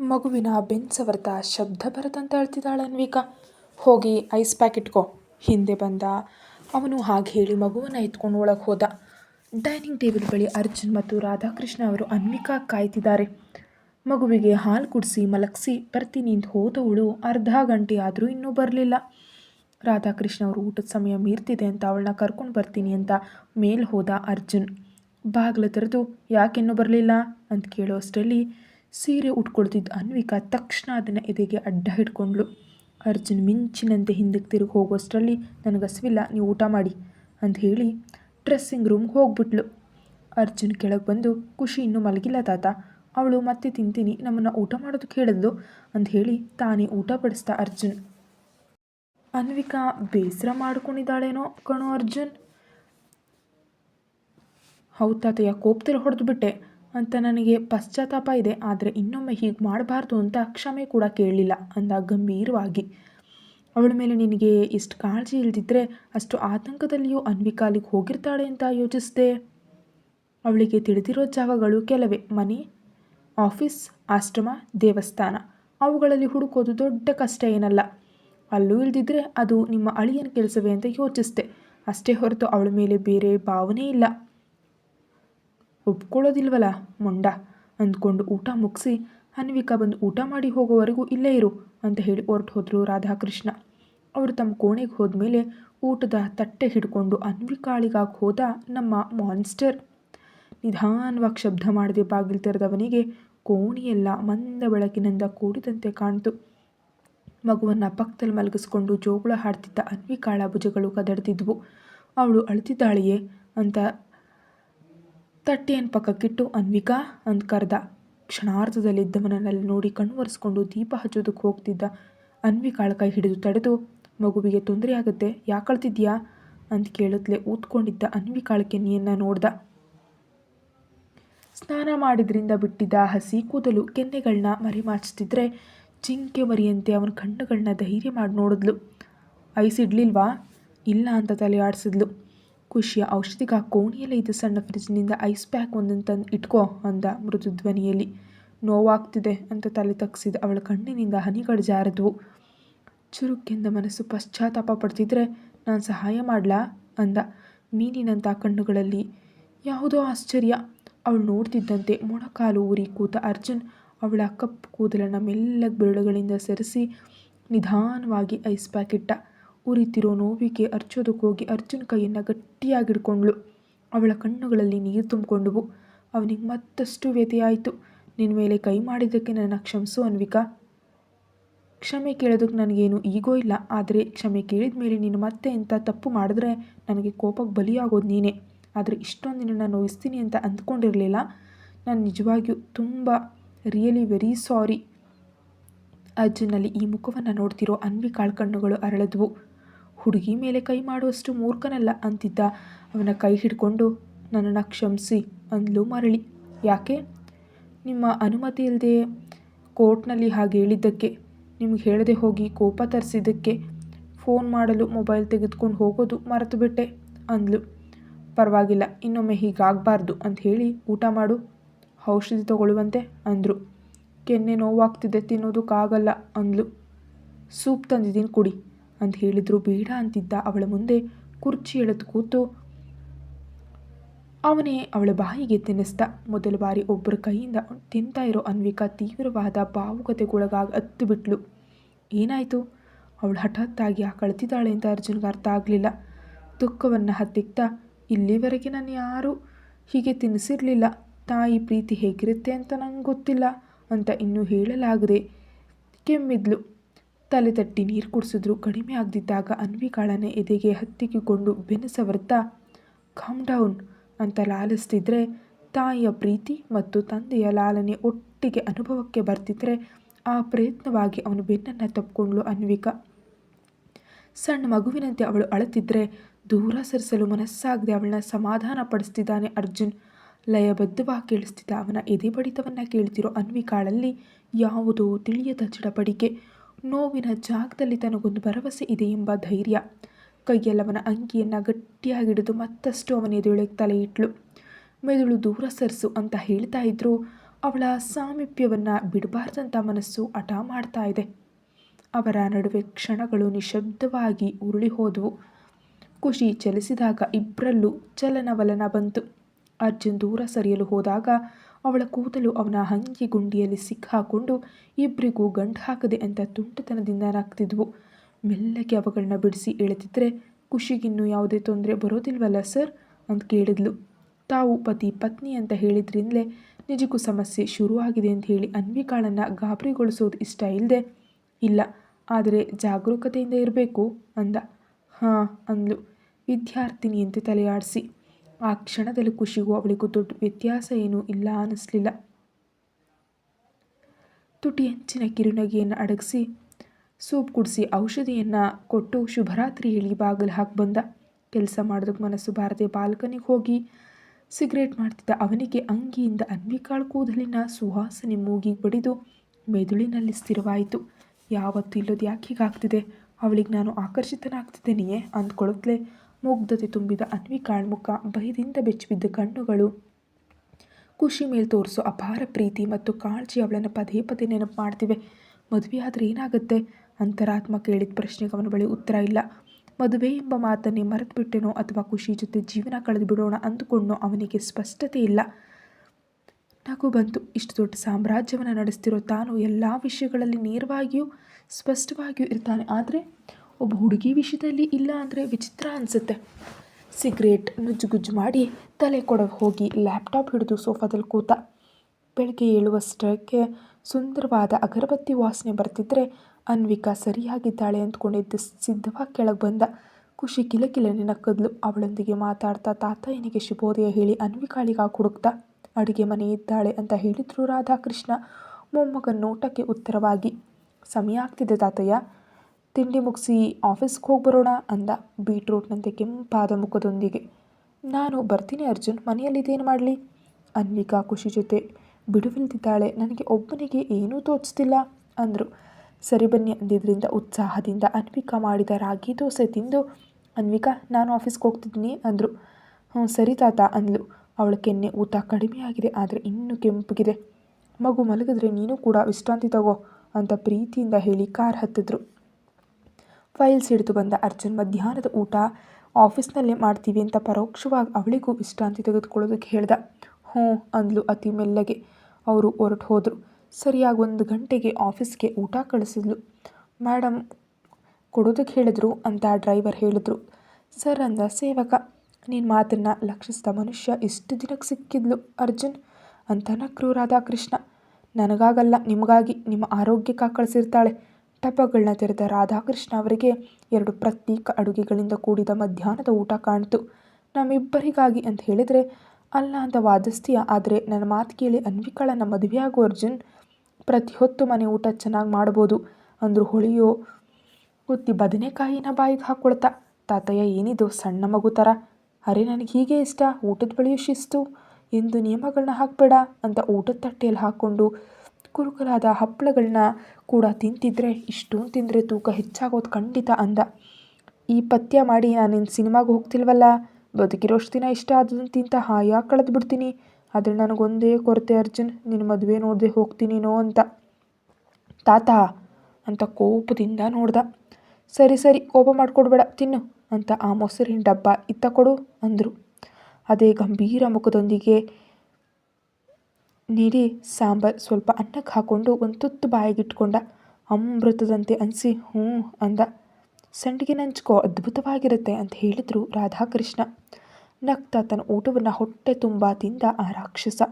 ಮಗುವಿನ ಬೆನ್ಸವರ್ತ ಶಬ್ದ ಬರದಂತೆ ಅಳ್ತಿದ್ದಾಳೆ ಅನ್ವಿಕಾ. ಹೋಗಿ ಐಸ್ ಪ್ಯಾಕ್ ಇಟ್ಕೋ. ಹಿಂದೆ ಬಂದ. ಅವನು ಹಾಗೆ ಹೇಳಿ ಮಗುವನ್ನು ಎತ್ಕೊಂಡು ಒಳಗೆ ಹೋದ. ಡೈನಿಂಗ್ ಟೇಬಲ್ ಬಳಿ ಅರ್ಜುನ್ ಮತ್ತು ರಾಧಾಕೃಷ್ಣ ಅವರು ಅನ್ವಿಕಾ ಕಾಯ್ತಿದ್ದಾರೆ. ಮಗುವಿಗೆ ಹಾಲು ಕುಡಿಸಿ ಮಲಗಿಸಿ ಬರ್ತೀನಿ ನಿಂತು ಹೋದವಳು ಅರ್ಧ ಗಂಟೆ ಆದರೂ ಇನ್ನೂ ಬರಲಿಲ್ಲ. ರಾಧಾಕೃಷ್ಣ ಅವರು ಊಟದ ಸಮಯ ಮೀರ್ತಿದೆ ಅಂತ ಅವಳನ್ನ ಕರ್ಕೊಂಡು ಬರ್ತೀನಿ ಅಂತ ಮೇಲೆ ಹೋದ ಅರ್ಜುನ್. ಬಾಗಿಲು ತೆರೆದು ಇನ್ನೂ ಬರಲಿಲ್ಲ? ಅಂತ ಕೇಳೋ ಅಷ್ಟರಲ್ಲಿ ಸೀರೆ ಉಟ್ಕೊಳ್ತಿದ್ದ ಅನ್ವಿಕಾ ತಕ್ಷಣ ಅದನ್ನು ಎದೆಗೆ ಅಡ್ಡ ಹಿಡ್ಕೊಂಡ್ಳು. ಅರ್ಜುನ್ ಮಿಂಚಿನಂತೆ ಹಿಂದಕ್ಕೆ ತಿರುಗಿ ಹೋಗೋಷ್ಟರಲ್ಲಿ ನನಗೆ ಹಸಿವಿಲ್ಲ, ನೀವು ಊಟ ಮಾಡಿ ಅಂತ ಹೇಳಿ ಡ್ರೆಸ್ಸಿಂಗ್ ರೂಮ್ಗೆ ಹೋಗ್ಬಿಟ್ಲು. ಅರ್ಜುನ್ ಕೆಳಗೆ ಬಂದು, ಖುಷಿ ಇನ್ನೂ ಮಲಗಿಲ್ಲ ತಾತ, ಅವಳು ಮತ್ತೆ ತಿಂತೀನಿ, ನಮ್ಮನ್ನು ಊಟ ಮಾಡೋದಕ್ಕೆ ಹೇಳಿದ್ಲು ಅಂತ ಹೇಳಿ ತಾನೇ ಊಟ ಬಡಿಸ್ತಾ ಅರ್ಜುನ್. ಅನ್ವಿಕಾ ಬೇಸರ ಮಾಡ್ಕೊಂಡಿದ್ದಾಳೇನೋ ಕಣೋ ಅರ್ಜುನ್. ಹೌದು ತಾತಯ್ಯ, ಕೋಪ್ತಿರ ಹೊಡೆದು ಬಿಟ್ಟೆ ಅಂತ ನನಗೆ ಪಶ್ಚಾತ್ತಾಪ ಇದೆ, ಆದರೆ ಇನ್ನೊಮ್ಮೆ ಹೀಗೆ ಮಾಡಬಾರ್ದು ಅಂತ ಕ್ಷಮೆ ಕೂಡ ಕೇಳಲಿಲ್ಲ ಅಂದ ಗಂಭೀರವಾಗಿ. ಅವಳ ಮೇಲೆ ನಿನಗೆ ಇಷ್ಟು ಕಾಳಜಿ ಇಲ್ದಿದ್ರೆ ಅಷ್ಟು ಆತಂಕದಲ್ಲಿಯೂ ಅನ್ವಿಕಾಲಿಗೆ ಹೋಗಿರ್ತಾಳೆ ಅಂತ ಯೋಚಿಸಿದೆ? ಅವಳಿಗೆ ತಿಳಿದಿರೋ ಜಾಗಗಳು ಕೆಲವೇ. ಮನೆ, ಆಫೀಸ್, ಆಶ್ರಮ, ದೇವಸ್ಥಾನ. ಅವುಗಳಲ್ಲಿ ಹುಡುಕೋದು ದೊಡ್ಡ ಕಷ್ಟ ಏನಲ್ಲ. ಅಲ್ಲೂ ಇಲ್ದಿದ್ರೆ ಅದು ನಿಮ್ಮ ಅಳಿಯನ ಕೆಲಸವೇ ಅಂತ ಯೋಚಿಸಿದೆ. ಅಷ್ಟೇ ಹೊರತು ಅವಳ ಮೇಲೆ ಬೇರೆ ಭಾವನೆ ಇಲ್ಲ. ಒಪ್ಕೊಳ್ಳೋದಿಲ್ವಲ್ಲ ಮೊಂಡ? ಅಂದ್ಕೊಂಡು ಊಟ ಮುಗಿಸಿ ಅನ್ವಿಕಾ ಬಂದು ಊಟ ಮಾಡಿ ಹೋಗೋವರೆಗೂ ಇಲ್ಲೇ ಇರು ಅಂತ ಹೇಳಿ ಹೊರಟು ಹೋದರು ರಾಧಾಕೃಷ್ಣ. ಅವರು ತಮ್ಮ ಕೋಣೆಗೆ ಹೋದ್ಮೇಲೆ ಊಟದ ತಟ್ಟೆ ಹಿಡ್ಕೊಂಡು ಅನ್ವಿಕಾಳಿಗಾಗಿ ಹೋದ ನಮ್ಮ ಮಾನ್ಸ್ಟರ್. ನಿಧಾನವಾಗಿ ಶಬ್ದ ಮಾಡದೆ ಬಾಗಿಲು ತೆರೆದವನಿಗೆ ಕೋಣಿಯೆಲ್ಲ ಮಂದ ಬೆಳಕಿನಿಂದ ಕೂಡಿದಂತೆ ಕಾಣ್ತು. ಮಗುವನ್ನು ಪಕ್ಕದಲ್ಲಿ ಮಲಗಿಸ್ಕೊಂಡು ಜೋಗುಳ ಹಾಡ್ತಿದ್ದ ಅನ್ವಿಕಾಳ ಭುಜಗಳು ಕದಡ್ತಿದ್ವು. ಅವಳು ಅಳ್ತಿದ್ದಾಳೆಯೇ ಅಂತ ತಟ್ಟೆಯನ್ನು ಪಕ್ಕಕ್ಕಿಟ್ಟು ಅನ್ವಿಕಾ ಅಂತ ಕರೆದ. ಕ್ಷಣಾರ್ಧದಲ್ಲಿದ್ದವನಲ್ಲಿ ನೋಡಿ ಕಣ್ಣು ಒರೆಸ್ಕೊಂಡು ದೀಪ ಹಚ್ಚೋದಕ್ಕೆ ಹೋಗ್ತಿದ್ದ. ಅನ್ವಿಕಾಳ ಕೈ ಹಿಡಿದು ತಡೆದು, ಮಗುವಿಗೆ ತೊಂದರೆ ಆಗುತ್ತೆ ಯಾಕಳ್ತಿದ್ಯಾ ಅಂತ ಕೇಳುತ್ತಲೇ ಊದ್ಕೊಂಡಿದ್ದ ಅನ್ವಿಕಾಳ ಕೆನ್ನೆಯನ್ನು ನೋಡ್ದ. ಸ್ನಾನ ಮಾಡಿದ್ರಿಂದ ಬಿಟ್ಟಿದ್ದ ಹಸಿ ಕೂದಲು ಕೆನ್ನೆಗಳನ್ನ ಮರೆಮಾಚಿಸ್ತಿದ್ರೆ ಜಿಂಕೆ ಮರಿಯಂತೆ ಅವನ ಕಣ್ಣುಗಳನ್ನ ಧೈರ್ಯ ಮಾಡಿ ನೋಡಿದ್ಲು. ಐಸಿಡ್ಲಿಲ್ವಾ ಇಲ್ಲ ಅಂತ ತಲೆ ಆಡಿಸಿದ್ಲು. ಖುಷಿಯ ಔಷಧಿಗೆ ಆ ಕೋಣೆಯಲ್ಲೇ ಇದ್ದ ಸಣ್ಣ ಫ್ರಿಜ್ನಿಂದ ಐಸ್ ಪ್ಯಾಕ್ ಒಂದನ್ನು ತಂದು ಇಟ್ಕೋ ಅಂದ ಮೃದು ಧ್ವನಿಯಲ್ಲಿ. ನೋವಾಗ್ತಿದೆ ಅಂತ ತಲೆ ತಗ್ಸಿದ ಅವಳ ಕಣ್ಣಿನಿಂದ ಹನಿಗಳು ಜಾರದ್ವು. ಚುರುಕೆಂದ ಮನಸ್ಸು ಪಶ್ಚಾತ್ತಾಪ ಪಡ್ತಿದ್ರೆ ನಾನು ಸಹಾಯ ಮಾಡಲಾ? ಅಂದ ಮೀನಿನಂಥ ಕಣ್ಣುಗಳಲ್ಲಿ. ಯಾವುದೋ ಆಶ್ಚರ್ಯ. ಅವಳು ನೋಡ್ತಿದ್ದಂತೆ ಮೊಣಕಾಲು ಊರಿ ಕೂತ ಅರ್ಜುನ್ ಅವಳ ಕಪ್ಪು ಕೂದಲನ್ನು ಮೆಲ್ಲಗೆ ಬೆರಳುಗಳಿಂದ ಸರಿಸಿ ನಿಧಾನವಾಗಿ ಐಸ್ ಪ್ಯಾಕ್ ಇಟ್ಟ. ಉರಿತಿರೋ ನೋವಿಗೆ ಅರ್ಚೋದಕ್ಕೋಗಿ ಅರ್ಜುನ್ ಕೈಯನ್ನು ಗಟ್ಟಿಯಾಗಿ ಹಿಡ್ಕೊಂಡ್ಳು ಅವಳ ಕಣ್ಣುಗಳಲ್ಲಿ ನೀರು ತುಂಬಿಕೊಂಡವು. ಅವನಿಗೆ ಮತ್ತಷ್ಟು ವ್ಯಥೆಯಾಯಿತು. ನಿನ್ನ ಮೇಲೆ ಕೈ ಮಾಡಿದ್ದಕ್ಕೆ ನನ್ನ ಕ್ಷಮಿಸು, ಅನ್ವಿಕಾ. ಕ್ಷಮೆ ಕೇಳೋದಕ್ಕೆ ನನಗೇನು ಈಗೋ ಇಲ್ಲ. ಆದರೆ ಕ್ಷಮೆ ಕೇಳಿದ ಮೇಲೆ ನೀನು ಮತ್ತೆ ಇಂಥ ತಪ್ಪು ಮಾಡಿದ್ರೆ ನನಗೆ ಕೋಪಕ್ಕೆ ಬಲಿಯಾಗೋದು ನೀನೇ. ಆದರೆ ಇಷ್ಟೊಂದು ನಿನ್ನನ್ನು ನೋಯಿಸ್ತೀನಿ ಅಂತ ಅಂದ್ಕೊಂಡಿರಲಿಲ್ಲ. ನಾನು ನಿಜವಾಗಿಯೂ ತುಂಬ ರಿಯಲಿ ವೆರಿ ಸಾರಿ ಅಜ್ಜನಲ್ಲಿ ಈ ಮುಖವನ್ನು ನೋಡ್ತಿರೋ ಅನ್ವಿ ಕಣ್ಣುಗಳು ಅರಳಿದ್ವು. ಹುಡುಗಿ ಮೇಲೆ ಕೈ ಮಾಡುವಷ್ಟು ಮೂರ್ಖನಲ್ಲ ಅಂತಿದ್ದ. ಅವನ ಕೈ ಹಿಡ್ಕೊಂಡು, ನನ್ನನ್ನು ಕ್ಷಮಿಸಿ ಅಂದ್ಲು ಮರಳಿ. ಯಾಕೆ? ನಿಮ್ಮ ಅನುಮತಿ ಇಲ್ಲದೆ ಕೋರ್ಟ್ನಲ್ಲಿ ಹಾಗೆ ಹೇಳಿದ್ದಕ್ಕೆ, ನಿಮ್ಗೆ ಹೇಳದೆ ಹೋಗಿ ಕೋಪ ತರಿಸಿದ್ದಕ್ಕೆ, ಫೋನ್ ಮಾಡಲು ಮೊಬೈಲ್ ತೆಗೆದುಕೊಂಡು ಹೋಗೋದು ಮರೆತು ಬಿಟ್ಟೆ ಅಂದ್ಲು. ಪರವಾಗಿಲ್ಲ, ಇನ್ನೊಮ್ಮೆ ಹೀಗಾಗಬಾರ್ದು ಅಂತ ಹೇಳಿ ಊಟ ಮಾಡು, ಔಷಧಿ ತಗೊಳ್ಳುವಂತೆ ಅಂದರು. ಕೆನ್ನೆ ನೋವಾಗ್ತಿದೆ, ತಿನ್ನೋದಕ್ಕಾಗಲ್ಲ ಅಂದ್ಲು. ಸೂಪ್ ತಂದಿದ್ದೀನಿ ಕುಡಿ. ಅಂತ ಹೇಳಿದ್ರು. ಬೇಡ ಅಂತಿದ್ದ ಅವಳ ಮುಂದೆ ಕುರ್ಚಿ ಎಳೆದು ಕೂತು ಅವನೇ ಅವಳ ಬಾಯಿಗೆ ತಿನ್ನಿಸ್ದ. ಮೊದಲ ಬಾರಿ ಒಬ್ಬರ ಕೈಯಿಂದ ತಿಂತಾ ಇರೋ ಅನ್ವಿಕಾ ತೀವ್ರವಾದ ಭಾವುಕತೆಗೊಳಗಾಗಿ ಹತ್ತು ಬಿಟ್ಲು. ಏನಾಯಿತು? ಅವಳು ಹಠಾತ್ತಾಗಿ ಆ ಕಳ್ತಿದ್ದಾಳೆ ಅಂತ ಅರ್ಜುನ್ಗೆ ಅರ್ಥ ಆಗಲಿಲ್ಲ. ದುಃಖವನ್ನು ಹತ್ತಿಕ್ತಾ ಇಲ್ಲಿವರೆಗೆ ನಾನು ಯಾರೂ ಹೀಗೆ ತಿನ್ನಿಸಿರಲಿಲ್ಲ. ತಾಯಿ ಪ್ರೀತಿ ಹೇಗಿರುತ್ತೆ ಅಂತ ನಂಗೆ ಗೊತ್ತಿಲ್ಲ ಅಂತ ಇನ್ನೂ ಹೇಳಲಾಗದೆ ಕೆಮ್ಮಿದ್ಲು. ತಲೆ ತಟ್ಟಿ ನೀರು ಕುಡಿಸಿದ್ರು. ಕಡಿಮೆ ಆಗದಿದ್ದಾಗ ಅನ್ವಿಕಾಳನೆ ಎದೆಗೆ ಹತ್ತಿಕಿಕೊಂಡು ಸವರ್ತ ಕಾಮ್ ಡೌನ್ ಅಂತ ಲಾಲಿಸ್ತಿದ್ರೆ, ತಾಯಿಯ ಪ್ರೀತಿ ಮತ್ತು ತಂದೆಯ ಲಾಲನೆ ಒಟ್ಟಿಗೆ ಅನುಭವಕ್ಕೆ ಬರ್ತಿದ್ರೆ, ಆ ಪ್ರಯತ್ನವಾಗಿ ಅವನು ಬೆನ್ನನ್ನು ತಪ್ಪಿಕೊಂಡ್ಳು ಅನ್ವಿಕಾ. ಸಣ್ಣ ಮಗುವಿನಂತೆ ಅವಳು ಅಳತಿದ್ರೆ, ದೂರ ಸರಿಸಲು ಮನಸ್ಸಾಗದೆ ಅವಳನ್ನ ಸಮಾಧಾನ ಪಡಿಸ್ತಿದ್ದಾನೆ ಅರ್ಜುನ್. ಲಯಬದ್ಧವಾಗಿ ಕೇಳಿಸ್ತಿದ್ದ ಅವನ ಎದೆ ಬಡಿತವನ್ನು ಕೇಳ್ತಿರೋ ಅನ್ವಿಕಾಳಲ್ಲಿ ಯಾವುದೋ ತಿಳಿಯದ ಚಡಪಡಿಕೆ. ನೋವಿನ ಜಾಗದಲ್ಲಿ ತನಗೊಂದು ಭರವಸೆ ಇದೆ ಎಂಬ ಧೈರ್ಯ. ಕೈಯಲ್ಲವನ ಅಂಗಿಯನ್ನು ಗಟ್ಟಿಯಾಗಿ ಹಿಡಿದು ಮತ್ತಷ್ಟು ಅವನ ಎದುಳಿಗೆ ತಲೆ ಇಟ್ಲು. ಮೆದುಳು ದೂರ ಸರಿಸು ಅಂತ ಹೇಳ್ತಾ ಇದ್ರು. ಅವಳ ಸಾಮೀಪ್ಯವನ್ನು ಬಿಡಬಾರ್ದಂಥ ಮನಸ್ಸು ಹಠ ಮಾಡ್ತಾ ಇದೆ. ಅವರ ನಡುವೆ ಕ್ಷಣಗಳು ನಿಶಬ್ದವಾಗಿ ಉರುಳಿ ಹೋದವು. ಖುಷಿ ಚಲಿಸಿದಾಗ ಇಬ್ಬರಲ್ಲೂ ಚಲನವಲನ ಬಂತು. ಅರ್ಜುನ್ ದೂರ ಸರಿಯಲು ಹೋದಾಗ ಅವಳ ಕೂದಲು ಅವನ ಹಂಗಿ ಗುಂಡಿಯಲ್ಲಿ ಸಿಕ್ಕಾಕೊಂಡು ಇಬ್ಬರಿಗೂ ಗಂಟು ಹಾಕದೆ ಅಂತ ತುಂಟತನದಿಂದ ನಾಗ್ತಿದ್ವು. ಮೆಲ್ಲಗೆ ಅವುಗಳನ್ನ ಬಿಡಿಸಿ ಎಳೆತಿದ್ರೆ ಖುಷಿಗಿನ್ನೂ ಯಾವುದೇ ತೊಂದರೆ ಬರೋದಿಲ್ವಲ್ಲ ಸರ್? ಅಂತ ಕೇಳಿದ್ಲು. ತಾವು ಪತಿ ಪತ್ನಿ ಅಂತ ಹೇಳಿದ್ರಿಂದಲೇ ನಿಜಕ್ಕೂ ಸಮಸ್ಯೆ ಶುರುವಾಗಿದೆ ಅಂತ ಹೇಳಿ ಅನ್ವಿಕಾಳನ್ನು ಗಾಬರಿಗೊಳಿಸೋದು ಇಷ್ಟ ಇಲ್ಲದೆ ಇಲ್ಲ, ಆದರೆ ಜಾಗರೂಕತೆಯಿಂದ ಇರಬೇಕು, ಅಂದ. ಹಾಂ, ಅಂದ್ಲು. ವಿದ್ಯಾರ್ಥಿನಿಯಂತೆ ತಲೆಯಾಡಿಸಿ. ಆ ಕ್ಷಣದಲ್ಲಿ ಖುಷಿಗೂ ಅವಳಿಗೂ ದೊಡ್ಡ ವ್ಯತ್ಯಾಸ ಏನೂ ಇಲ್ಲ ಅನ್ನಿಸ್ಲಿಲ್ಲ. ತುಟಿ ಹೆಂಚಿನ ಕಿರುನಗೆಯನ್ನು ಅಡಗಿಸಿ ಸೂಪ್ ಕುಡಿಸಿ ಔಷಧಿಯನ್ನು ಕೊಟ್ಟು ಶುಭರಾತ್ರಿ ಹೇಳಿ ಬಾಗಿಲು ಹಾಕಿ ಬಂದ. ಕೆಲಸ ಮಾಡೋದಕ್ಕೆ ಮನಸ್ಸು ಬಾರದೆ ಬಾಲ್ಕನಿಗೆ ಹೋಗಿ ಸಿಗರೇಟ್ ಮಾಡ್ತಿದ್ದ ಅವನಿಗೆ ಅಂಗಿಯಿಂದ ಅನ್ವಿಕಾಳ್ ಕೂದಲಿನ ಸುವಾಸನೆ ಮೂಗಿಗೆ ಬಡಿದು ಮೆದುಳಿನಲ್ಲಿ ಸ್ಥಿರವಾಯಿತು. ಯಾವತ್ತು ಇಲ್ಲೋದು ಯಾಕೆ ಹೀಗಾಗ್ತಿದೆ? ಅವಳಿಗೆ ನಾನು ಆಕರ್ಷಿತನಾಗ್ತಿದ್ದೇನೆಯೇ ಅಂದ್ಕೊಳ್ಳುತ್ತಲೇ ಮುಗ್ಧತೆ ತುಂಬಿದ ಅನ್ವಿ ಕಾಣ್ಮುಖ ಭಯದಿಂದ ಬೆಚ್ಚಿಬಿದ್ದ ಕಣ್ಣುಗಳು. ಖುಷಿ ಮೇಲೆ ತೋರಿಸೋ ಅಪಾರ ಪ್ರೀತಿ ಮತ್ತು ಕಾಳಜಿ ಅವಳನ್ನು ಪದೇ ಪದೇ ನೆನಪು ಮಾಡ್ತಿವೆ. ಮದುವೆ ಆದರೆ ಏನಾಗುತ್ತೆ? ಅಂತರಾತ್ಮ ಕೇಳಿದ ಪ್ರಶ್ನೆಗೆ ಅವನ ಬಳಿ ಉತ್ತರ ಇಲ್ಲ. ಮದುವೆ ಎಂಬ ಮಾತನ್ನೇ ಮರೆತು ಬಿಟ್ಟೆನೋ ಅಥವಾ ಖುಷಿ ಜೊತೆ ಜೀವನ ಕಳೆದು ಬಿಡೋಣ ಅಂದುಕೊಂಡೋ ಅವನಿಗೆ ಸ್ಪಷ್ಟತೆ ಇಲ್ಲ. ನಗು ಬಂತು. ಇಷ್ಟು ದೊಡ್ಡ ಸಾಮ್ರಾಜ್ಯವನ್ನು ನಡೆಸ್ತಿರೋ ತಾನು ಎಲ್ಲ ವಿಷಯಗಳಲ್ಲಿ ನೇರವಾಗಿಯೂ ಸ್ಪಷ್ಟವಾಗಿಯೂ ಇರ್ತಾನೆ. ಆದರೆ ಒಬ್ಬ ಹುಡುಗಿ ವಿಷಯದಲ್ಲಿ ಇಲ್ಲ ಅಂದರೆ ವಿಚಿತ್ರ ಅನಿಸುತ್ತೆ. ಸಿಗ್ರೇಟ್ ನುಜ್ಜುಗುಜ್ಜು ಮಾಡಿ ತಲೆ ಕೊಡ ಹೋಗಿ ಲ್ಯಾಪ್ಟಾಪ್ ಹಿಡಿದು ಸೋಫಾದಲ್ಲಿ ಕೂತ. ಬೆಳಗ್ಗೆ ಏಳುವಷ್ಟಕ್ಕೆ ಸುಂದರವಾದ ಅಗರಬತ್ತಿ ವಾಸನೆ ಬರ್ತಿದ್ರೆ ಅನ್ವಿಕಾ ಸರಿಯಾಗಿದ್ದಾಳೆ ಅಂದ್ಕೊಂಡಿದ್ದು ಸಿದ್ಧವಾಗಿ ಕೆಳಗೆ ಬಂದ. ಖುಷಿ ಕಿಲಕಿಲನೆ ನಕ್ಕದ್ಲು. ಅವಳೊಂದಿಗೆ ಮಾತಾಡ್ತಾ ತಾತಯ್ಯನಿಗೆ ಶುಭೋದಯ ಹೇಳಿ ಅನ್ವಿಕಾಳಿಗ ಹುಡುಕ್ತ ಅಡುಗೆ ಮನೆ ಇದ್ದಾಳೆ ಅಂತ ಹೇಳಿದ್ರು ರಾಧಾಕೃಷ್ಣ. ಮೊಮ್ಮಗನ ನೋಟಕ್ಕೆ ಉತ್ತರವಾಗಿ, ಸಮಯ ಆಗ್ತಿದೆ ತಾತಯ್ಯ. ತಿಂಡಿ ಮುಗಿಸಿ ಆಫೀಸ್ಗೆ ಹೋಗಿ ಬರೋಣ ಅಂದ ಬೀಟ್ರೂಟ್ನಂತೆ ಕೆಂಪಾದ ಮುಖದೊಂದಿಗೆ. ನಾನು ಬರ್ತೀನಿ ಅರ್ಜುನ್ ಮನೆಯಲ್ಲಿದ್ದೇನು ಮಾಡಲಿ? ಅನ್ವಿಕಾ ಖುಷಿ ಜೊತೆ, ಬಿಡುವಿಲ್ದಿದ್ದಾಳೆ, ನನಗೆ ಒಬ್ಬನಿಗೆ ಏನೂ ತೋಚ್ತಿಲ್ಲ, ಅಂದರು. ಸರಿ ಬನ್ನಿ ಅಂದಿದ್ದರಿಂದ ಉತ್ಸಾಹದಿಂದ ಅನ್ವಿಕಾ ಮಾಡಿದ ರಾಗಿ ದೋಸೆ ತಿಂದು, ಅನ್ವಿಕಾ, ನಾನು ಆಫೀಸ್ಗೆ ಹೋಗ್ತಿದ್ದೀನಿ, ಅಂದರು. ಹ್ಞೂ ಸರಿ ತಾತ, ಅಂದ್ಲು. ಅವಳ ಕೆನ್ನೆ ಊಟ ಕಡಿಮೆಯಾಗಿದೆ ಆದರೆ ಇನ್ನೂ ಕೆಂಪಗಿದೆ. ಮಗು ಮಲಗಿದ್ರೆ ನೀನು ಕೂಡ ವಿಶ್ರಾಂತಿ ತಗೋ, ಅಂತ ಪ್ರೀತಿಯಿಂದ ಹೇಳಿ ಕಾರ್ ಹತ್ತಿದ್ರು. ಫೈಲ್ಸ್ ಹಿಡಿದು ಬಂದ ಅರ್ಜುನ್, ಮಧ್ಯಾಹ್ನದ ಊಟ ಆಫೀಸ್ನಲ್ಲೇ ಮಾಡ್ತೀವಿ ಅಂತ ಪರೋಕ್ಷವಾಗಿ ಅವಳಿಗೂ ವಿಶ್ರಾಂತಿ ತೆಗೆದುಕೊಳ್ಳೋದಕ್ಕೆ ಹೇಳ್ದ. ಹ್ಞೂ ಅಂದ್ಲು ಅತಿ ಮೆಲ್ಲಗೆ. ಅವರು ಹೊರಟು ಹೋದರು. ಸರಿಯಾಗಿ ಒಂದು ಗಂಟೆಗೆ ಆಫೀಸ್ಗೆ ಊಟ ಕಳಿಸಿದ್ಲು. ಮೇಡಮ್ ಕೊಡೋದಕ್ಕೆ ಹೇಳಿದ್ರು ಅಂತ ಡ್ರೈವರ್ ಹೇಳಿದ್ರು. ಸರ್ ಅಂದ ಸೇವಕ. ನಿನ್ನ ಮಾತನ್ನು ಲಕ್ಷಿಸಿದ ಮನುಷ್ಯ ಇಷ್ಟು ದಿನಕ್ಕೆ ಸಿಕ್ಕಿದ್ಲು ಅರ್ಜುನ್ ಅಂತ ನಕ್ರು ರಾಧಾಕೃಷ್ಣ ನನಗಾಗಲ್ಲ, ನಿಮಗಾಗಿ, ನಿಮ್ಮ ಆರೋಗ್ಯಕ್ಕೆ ಕಳಿಸಿರ್ತಾಳೆ. ಟಪಗಳನ್ನ ತೆರೆದ ರಾಧಾಕೃಷ್ಣ ಅವರಿಗೆ ಎರಡು ಪ್ರತ್ಯೇಕ ಅಡುಗೆಗಳಿಂದ ಕೂಡಿದ ಮಧ್ಯಾಹ್ನದ ಊಟ ಕಾಣ್ತು. ನಮ್ಮಿಬ್ಬರಿಗಾಗಿ ಅಂತ ಹೇಳಿದರೆ ಅಲ್ಲ ಅಂತ ವಾದಿಸ್ತೀಯ ಆದರೆ ನನ್ನ ಮಾತು ಕೇಳಿ ಅನ್ವಿಕಳನ್ನು ಮದುವೆಯಾಗೋ ಅರ್ಜುನ್ ಪ್ರತಿ ಹೊತ್ತು ಮನೆ ಊಟ ಚೆನ್ನಾಗಿ ಮಾಡ್ಬೋದು. ಅಂದರು ಹೊಳೆಯೋ ಕುತ್ತಿ ಬದನೆಕಾಯಿನ ಬಾಯಿಗೆ ಹಾಕ್ಕೊಳ್ತಾ ತಾತಯ್ಯ ಏನಿದು ಸಣ್ಣ ಮಗು ಥರ ಅರೆ ನನಗೆ ಹೀಗೆ ಇಷ್ಟ, ಊಟದ ಬಳಿಯೂ ಶಿಸ್ತು, ಎಂದು ನಿಯಮಗಳನ್ನ ಹಾಕಬೇಡ ಅಂತ ಊಟದ ತಟ್ಟೆಯಲ್ಲಿ ಹಾಕ್ಕೊಂಡು ಕುರುಕಲಾದ ಹಪ್ಪಳಗಳನ್ನ ಕೂಡ ತಿಂತಿದ್ರೆ ಇಷ್ಟೊಂದು ತಿಂದರೆ ತೂಕ ಹೆಚ್ಚಾಗೋದು ಖಂಡಿತ ಅಂದ. ಈ ಪಥ್ಯ ಮಾಡಿ ನಾನು ನಿನ್ನ ಸಿನಿಮಾಗೆ ಹೋಗ್ತಿಲ್ವಲ್ಲ? ಬದುಕಿರೋಷ್ಟು ದಿನ ಇಷ್ಟ ಅದನ್ನು ತಿಂತ ಹಾಯಾಗಿ ಕಳೆದು ಬಿಡ್ತೀನಿ. ಆದರೆ ನನಗೊಂದೇ ಕೊರತೆ ಅರ್ಜುನ್ ನಿನ್ನ ಮದುವೆ ನೋಡದೆ ಹೋಗ್ತೀನಿನೋ ಅಂತ. ತಾತ? ಅಂತ ಕೋಪದಿಂದ ನೋಡ್ದ. ಸರಿ ಸರಿ, ಕೋಪ ಮಾಡಿಕೊಡ್ಬೇಡ, ತಿನ್ನು ಅಂತ ಆ ಮೊಸರಿನ ಡಬ್ಬ ಇತ್ತ ಕೊಡು ಅಂದರು. ಅದೇ ಗಂಭೀರ ಮುಖದೊಂದಿಗೆ ನೀಡಿ ಸಾಂಬಾರು ಸ್ವಲ್ಪ ಅನ್ನಕ್ಕೆ ಹಾಕ್ಕೊಂಡು ಒಂದು ತುತ್ತು ಬಾಯಿಗಿಟ್ಕೊಂಡ ಅಮೃತದಂತೆ ಅನಿಸಿ ಹ್ಞೂ ಅಂದ. ಸಂಡಿಗೆ ನಂಚ್ಕೋ, ಅದ್ಭುತವಾಗಿರುತ್ತೆ ಅಂತ ಹೇಳಿದರು ರಾಧಾಕೃಷ್ಣ. ನಗ್ತಾ ತನ್ನ ಊಟವನ್ನು ಹೊಟ್ಟೆ ತುಂಬ ತಿಂದ ಆ ರಾಕ್ಷಸ.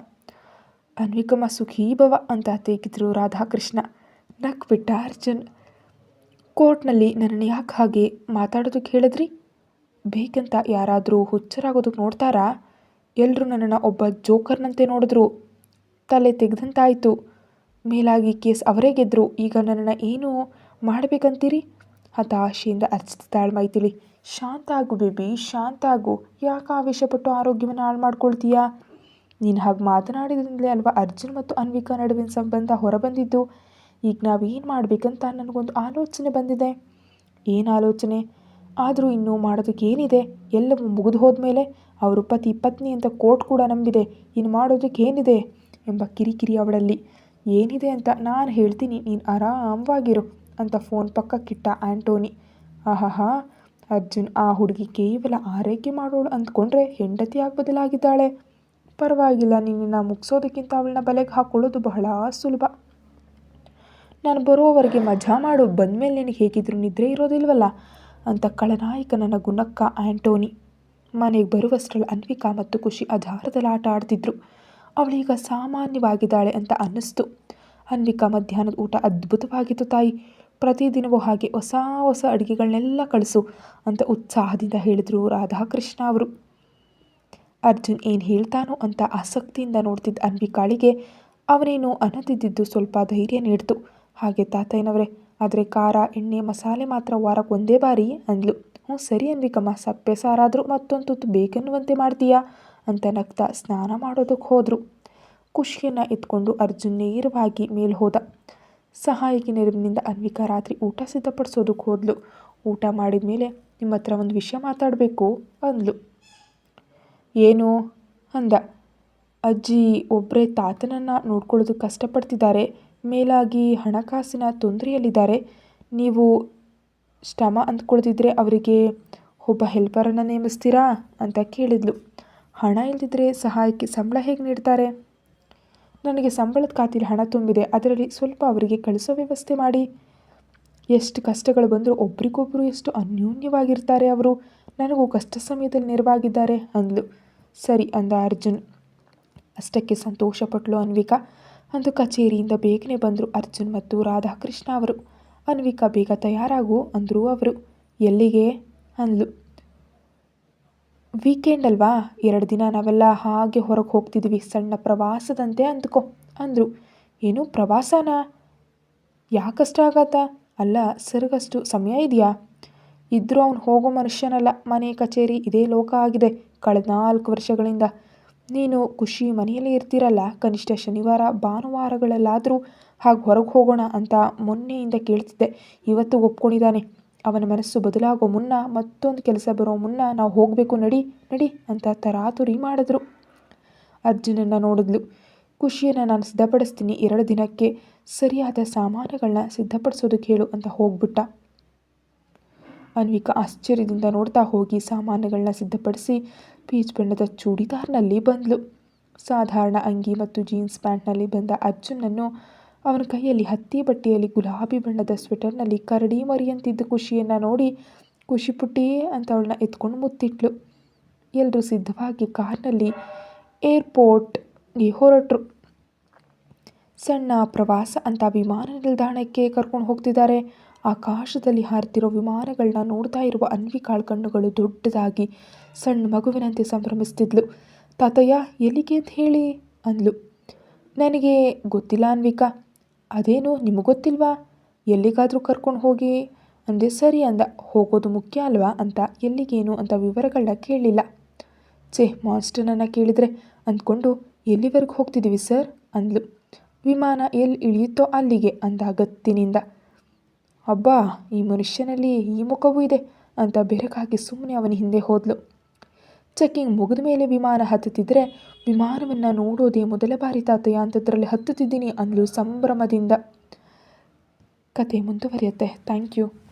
ಅನ್ವಿಕಮ್ಮ ಸುಖೀಭವ ಅಂತ ತೇಗಿದ್ರು ರಾಧಾಕೃಷ್ಣ. ನಕ್ಬಿಟ್ಟ ಅರ್ಜುನ್. ಕೋರ್ಟ್ನಲ್ಲಿ ನನ್ನನ್ನು ಯಾಕೆ ಹಾಗೆ ಮಾತಾಡೋದಕ್ಕೆ ಹೇಳಿದ್ರಿ ಬೇಕಂತ ಯಾರಾದರೂ ಹುಚ್ಚರಾಗೋದಕ್ಕೆ ನೋಡ್ತಾರಾ? ಎಲ್ಲರೂ ನನ್ನನ್ನು ಒಬ್ಬ ಜೋಕರ್ನಂತೆ ನೋಡಿದ್ರು. ತಲೆ ತೆಗೆದಂತಾಯಿತು. ಮೇಲಾಗಿ ಕೇಸ್ ಅವರೇ ಗೆದ್ದರು ಈಗ ನನ್ನನ್ನು ಏನು ಮಾಡಬೇಕಂತೀರಿ? ಅಂತ ಆಶೆಯಿಂದ ಅರ್ಚಿಸ್ತಾಳೆ ಮೈಥಿಲಿ. ಶಾಂತ ಆಗು ಬೇಬಿ ಶಾಂತ ಆಗು ಯಾಕೆ ಆವೇಶಪಟ್ಟು ಆರೋಗ್ಯವನ್ನು ಹಾಳು ಮಾಡ್ಕೊಳ್ತೀಯಾ? ನೀನು ಹಾಗೆ ಮಾತನಾಡಿದ್ರಿಂದಲೇ ಅಲ್ವಾ ಅರ್ಜುನ್ ಮತ್ತು ಅನ್ವಿಕಾ ನಡುವಿನ ಸಂಬಂಧ ಹೊರಬಂದಿದ್ದು? ಈಗ ನಾವೇನು ಮಾಡಬೇಕಂತ ನನಗೊಂದು ಆಲೋಚನೆ ಬಂದಿದೆ. ಏನು ಆಲೋಚನೆ? ಆದರೂ ಇನ್ನೂ ಮಾಡೋದಕ್ಕೆ ಏನಿದೆ ಎಲ್ಲವೂ ಮುಗಿದು ಹೋದ್ಮೇಲೆ ಅವರು ಪತಿ ಪತ್ನಿ ಅಂತ ಕೋರ್ಟ್ ಕೂಡ ನಂಬಿದೆ. ಇನ್ನು ಮಾಡೋದಕ್ಕೆ ಏನಿದೆ ಎಂಬ ಕಿರಿಕಿರಿ ಅವಳಲ್ಲಿ, ಏನಿದೆ ಅಂತ ನಾನು ಹೇಳ್ತೀನಿ, ನೀನು ಆರಾಮವಾಗಿರು ಅಂತ ಫೋನ್ ಪಕ್ಕಕ್ಕಿಟ್ಟ ಆ್ಯಂಟೋನಿ ಆಹಾಹಾ, ಅರ್ಜುನ್ ಆ ಹುಡುಗಿ ಕೇವಲ ಆರೈಕೆ ಮಾಡೋಳು ಅಂದ್ಕೊಂಡ್ರೆ ಹೆಂಡತಿಯಾಗಿ ಬದಲಾಗಿದ್ದಾಳೆ ಪರವಾಗಿಲ್ಲ, ನಿನ್ನನ್ನು ಮುಗಿಸೋದಕ್ಕಿಂತ ಅವಳನ್ನ ಬಲೆಗೆ ಹಾಕೊಳ್ಳೋದು ಬಹಳ ಸುಲಭ. ನಾನು ಬರೋವರೆಗೆ ಮಜಾ ಮಾಡು, ಬಂದಮೇಲೆ ನಿನಗೆ ಹೇಗಿದ್ರು ನಿದ್ರೆ ಇರೋದಿಲ್ವಲ್ಲ ಅಂತ ಖಳನಾಯಕನನ್ನ ಗುಣಕ್ಕ ಆ್ಯಂಟೋನಿ ಮನೆಗೆ ಬರುವಷ್ಟರಲ್ಲಿ ಅನ್ವಿಕಾ ಮತ್ತು ಖುಷಿ ಅಧಾರದಲ್ಲಿ ಆಟ ಆಡ್ತಿದ್ರು. ಅವಳೀಗ ಸಾಮಾನ್ಯವಾಗಿದ್ದಾಳೆ ಅಂತ ಅನ್ನಿಸ್ತು. ಅನ್ವಿಕಾ ಮಧ್ಯಾಹ್ನದ ಊಟ ಅದ್ಭುತವಾಗಿತ್ತು ತಾಯಿ. ಪ್ರತಿದಿನವೂ ಹಾಗೆ ಹೊಸ ಹೊಸ ಅಡುಗೆಗಳನ್ನೆಲ್ಲ ಕಳಿಸು ಅಂತ ಉತ್ಸಾಹದಿಂದ ಹೇಳಿದರು ರಾಧಾಕೃಷ್ಣ ಅವರು. ಅರ್ಜುನ್ ಏನು ಹೇಳ್ತಾನೋ ಅಂತ ಆಸಕ್ತಿಯಿಂದ ನೋಡ್ತಿದ್ದ ಅನ್ವಿಕಾಳಿಗೆ ಅವನೇನು ಅನ್ನದಿದ್ದು ಸ್ವಲ್ಪ ಧೈರ್ಯ ನೀಡ್ತು. ಹಾಗೆ ತಾತಯ್ಯನವರೇ, ಆದರೆ ಖಾರ, ಎಣ್ಣೆ, ಮಸಾಲೆ ಮಾತ್ರ ವಾರಕ್ಕೆ ಒಂದೇ ಬಾರಿ ಅಂದ್ಲು. ಹ್ಞೂ ಸರಿ ಅನ್ವಿಕಮ್ಮ, ಸಪ್ಪೆ ಸಾರಾದರೂ ಮತ್ತೊಂದು ತುತ್ತು ಬೇಕೆನ್ನುವಂತೆ ಮಾಡ್ತೀಯಾ? ಅಂತ ನಗ್ತಾ ಸ್ನಾನ ಮಾಡೋದಕ್ಕೆ ಹೋದರು. ಖುಷಿಯನ್ನು ಎತ್ಕೊಂಡು ಅರ್ಜುನ್ ನೇರವಾಗಿ ಮೇಲೆ ಹೋದ. ಸಹಾಯಕಿ ನೆರವಿನಿಂದ ಅನ್ವಿಕಾ ರಾತ್ರಿ ಊಟ ಸಿದ್ಧಪಡಿಸೋದಕ್ಕೆ ಹೋದ್ಲು. ಊಟ ಮಾಡಿದ ಮೇಲೆ ನಿಮ್ಮ ಹತ್ರ ಒಂದು ವಿಷಯ ಮಾತಾಡಬೇಕು ಅಂದ್ಲು. ಏನು? ಅಂದ. ಅಜ್ಜಿ ಒಬ್ಬರೇ ತಾತನನ್ನು ನೋಡ್ಕೊಳ್ಳೋದಕ್ಕೆ ಕಷ್ಟಪಡ್ತಿದ್ದಾರೆ. ಮೇಲಾಗಿ ಹಣಕಾಸಿನ ತೊಂದರೆಯಲ್ಲಿದ್ದಾರೆ. ನೀವು ಶ್ರಮ ಅಂದ್ಕೊಳ್ತಿದ್ರೆ ಅವರಿಗೆ ಒಬ್ಬ ಹೆಲ್ಪರನ್ನು ನೇಮಿಸ್ತೀರಾ? ಅಂತ ಕೇಳಿದ್ಲು. ಹಣ ಇಲ್ಲದಿದ್ದರೆ ಸಹಾಯಕ್ಕೆ ಸಂಬಳ ಹೇಗೆ ನೀಡ್ತಾರೆ? ನನಗೆ ಸಂಬಳದ ಖಾತೆಲಿ ಹಣ ತುಂಬಿದೆ, ಅದರಲ್ಲಿ ಸ್ವಲ್ಪ ಅವರಿಗೆ ಕಳಿಸೋ ವ್ಯವಸ್ಥೆ ಮಾಡಿ. ಎಷ್ಟು ಕಷ್ಟಗಳು ಬಂದರೂ ಒಬ್ರಿಗೊಬ್ಬರು ಎಷ್ಟು ಅನ್ಯೋನ್ಯವಾಗಿರ್ತಾರೆ ಅವರು. ನನಗೂ ಕಷ್ಟ ಸಮಯದಲ್ಲಿ ನೆರವಾಗಿದ್ದಾರೆ ಅಂದ್ಲು. ಸರಿ ಅಂದ ಅರ್ಜುನ್. ಅಷ್ಟಕ್ಕೆ ಸಂತೋಷಪಟ್ಲು ಅನ್ವಿಕಾ. ಅಂದು ಕಚೇರಿಯಿಂದ ಬೇಗನೆ ಬಂದರು ಅರ್ಜುನ್ ಮತ್ತು ರಾಧಾಕೃಷ್ಣ ಅವರು. ಅನ್ವಿಕಾ ಬೇಗ ತಯಾರಾಗು ಅಂದರು ಅವರು. ಎಲ್ಲಿಗೆ? ಅಂದ್ಲು. ವೀಕೆಂಡ್ ಅಲ್ವಾ? ಎರಡು ದಿನ ನಾವೆಲ್ಲ ಹಾಗೆ ಹೊರಗೆ ಹೋಗ್ತಿದ್ವಿ. ಸಣ್ಣ ಪ್ರವಾಸದಂತೆ ಅಂದ್ಕೊ. ಅಂದರು, ಏನು ಪ್ರವಾಸನ? ಯಾಕಷ್ಟ ಆಗತ್ತ? ಅಲ್ಲ, ಸರ್ಗಷ್ಟು ಸಮಯ ಇದೆಯಾ? ಇದ್ದರೂ ಅವನು ಹೋಗೋ ಮನುಷ್ಯನಲ್ಲ. ಮನೆ, ಕಚೇರಿ ಇದೇ ಲೋಕ ಆಗಿದೆ ಕಳೆದ ನಾಲ್ಕು ವರ್ಷಗಳಿಂದ. ನೀನು ಖುಷಿ ಮನೆಯಲ್ಲೇ ಇರ್ತೀರಲ್ಲ? ಕನಿಷ್ಠ ಶನಿವಾರ, ಭಾನುವಾರಗಳಲ್ಲಾದರೂ ಹಾಗೆ ಹೊರಗೆ ಹೋಗೋಣ ಅಂತ ಮೊನ್ನೆಯಿಂದ ಕೇಳ್ತಿದ್ದೆ. ಇವತ್ತು ಒಪ್ಕೊಂಡಿದ್ದಾನೆ. ಅವನ ಮನಸ್ಸು ಬದಲಾಗೋ ಮುನ್ನ, ಮತ್ತೊಂದು ಕೆಲಸ ಬರೋ ಮುನ್ನ ನಾವು ಹೋಗಬೇಕು, ನಡಿ ನಡಿ ಅಂತ ತರಾತುರಿ ಮಾಡಿದ್ರು. ಅರ್ಜುನನ್ನು ನೋಡಿದ್ಲು. ಖುಷಿಯನ್ನು ನಾನು ಸಿದ್ಧಪಡಿಸ್ತೀನಿ. ಎರಡು ದಿನಕ್ಕೆ ಸರಿಯಾದ ಸಾಮಾನುಗಳನ್ನ ಸಿದ್ಧಪಡಿಸೋದಕ್ಕೆ ಹೇಳು ಅಂತ ಹೋಗ್ಬಿಟ್ಟ. ಅನ್ವಿಕಾ ಆಶ್ಚರ್ಯದಿಂದ ನೋಡ್ತಾ ಹೋಗಿ ಸಾಮಾನುಗಳನ್ನ ಸಿದ್ಧಪಡಿಸಿ ಪೀಚ್ ಬಣ್ಣದ ಚೂಡಿದಾರ್ನಲ್ಲಿ ಬಂದಳು ಸಾಧಾರಣ ಅಂಗಿ ಮತ್ತು ಜೀನ್ಸ್ ಪ್ಯಾಂಟ್ನಲ್ಲಿ ಬಂದ ಅರ್ಜುನನ್ನು ಅವನ ಕೈಯಲ್ಲಿ ಹತ್ತಿ ಬಟ್ಟೆಯಲ್ಲಿ ಗುಲಾಬಿ ಬಣ್ಣದ ಸ್ವೆಟರ್ನಲ್ಲಿ ಕರಡಿ ಮರಿಯಂತಿದ್ದ ಖುಷಿಯನ್ನು ನೋಡಿ ಖುಷಿ ಪುಟ್ಟಿ ಅಂತ ಅವಳನ್ನ ಎತ್ಕೊಂಡು ಮುತ್ತಿಟ್ಲು. ಎಲ್ಲರೂ ಸಿದ್ಧವಾಗಿ ಕಾರ್ನಲ್ಲಿ ಏರ್ಪೋರ್ಟ್ಗೆ ಹೊರಟರು. ಸಣ್ಣ ಪ್ರವಾಸ ಅಂತ ವಿಮಾನ ನಿಲ್ದಾಣಕ್ಕೆ ಕರ್ಕೊಂಡು ಹೋಗ್ತಿದ್ದಾರೆ. ಆಕಾಶದಲ್ಲಿ ಹಾರ್ತಿರೋ ವಿಮಾನಗಳನ್ನ ನೋಡ್ತಾ ಇರುವ ಅನ್ವಿಕಾಳ್ ಕಣ್ಣುಗಳು ದೊಡ್ಡದಾಗಿ ಸಣ್ಣ ಮಗುವಿನಂತೆ ಸಂಭ್ರಮಿಸ್ತಿದ್ಲು. ತಾತಯ್ಯ, ಎಲ್ಲಿಗೆ ಅಂತ ಹೇಳಿ ಅಂದ್ಲು. ನನಗೆ ಗೊತ್ತಿಲ್ಲ ಅನ್ವಿಕಾ. ಅದೇನು ನಿಮಗೆ ಗೊತ್ತಿಲ್ವಾ? ಎಲ್ಲಿಗಾದರೂ ಕರ್ಕೊಂಡು ಹೋಗಿ ಅಂದೆ ಸರಿ ಅಂದ. ಹೋಗೋದು ಮುಖ್ಯ ಅಲ್ವಾ ಅಂತ ಎಲ್ಲಿಗೇನು ಅಂತ ವಿವರಗಳನ್ನ ಕೇಳಲಿಲ್ಲ ಛೇ ಮಾಸ್ಟರ್ನನ್ನು ಕೇಳಿದರೆ ಅಂದ್ಕೊಂಡು ಎಲ್ಲಿವರೆಗೂ ಹೋಗ್ತಿದ್ದೀವಿ ಸರ್? ಅಂದ್ಲು. ವಿಮಾನ ಎಲ್ಲಿ ಇಳಿಯುತ್ತೋ ಅಲ್ಲಿಗೆ ಅಂದ ಗತ್ತಿನಿಂದ. ಅಬ್ಬಾ, ಈ ಮನುಷ್ಯನಲ್ಲಿ ಈ ಮುಖವೂ ಇದೆ ಅಂತ ಬೆರಗಾಗಿ ಸುಮ್ಮನೆ ಅವನ ಹಿಂದೆ ಹೋದ್ಲು. ಚೆಕ್ಕಿಂಗ್ ಮುಗಿದ ಮೇಲೆ ವಿಮಾನ ಹತ್ತುತ್ತಿದ್ದರೆ, ವಿಮಾನವನ್ನು ನೋಡೋದೇ ಮೊದಲ ಬಾರಿ ತಾತಯ್ಯ, ಅಂಥದ್ರಲ್ಲಿ ಹತ್ತುತ್ತಿದ್ದೀನಿ ಅಂದಳು ಸಂಭ್ರಮದಿಂದ. ಕತೆ ಮುಂದುವರಿಯುತ್ತೆ. Thank you.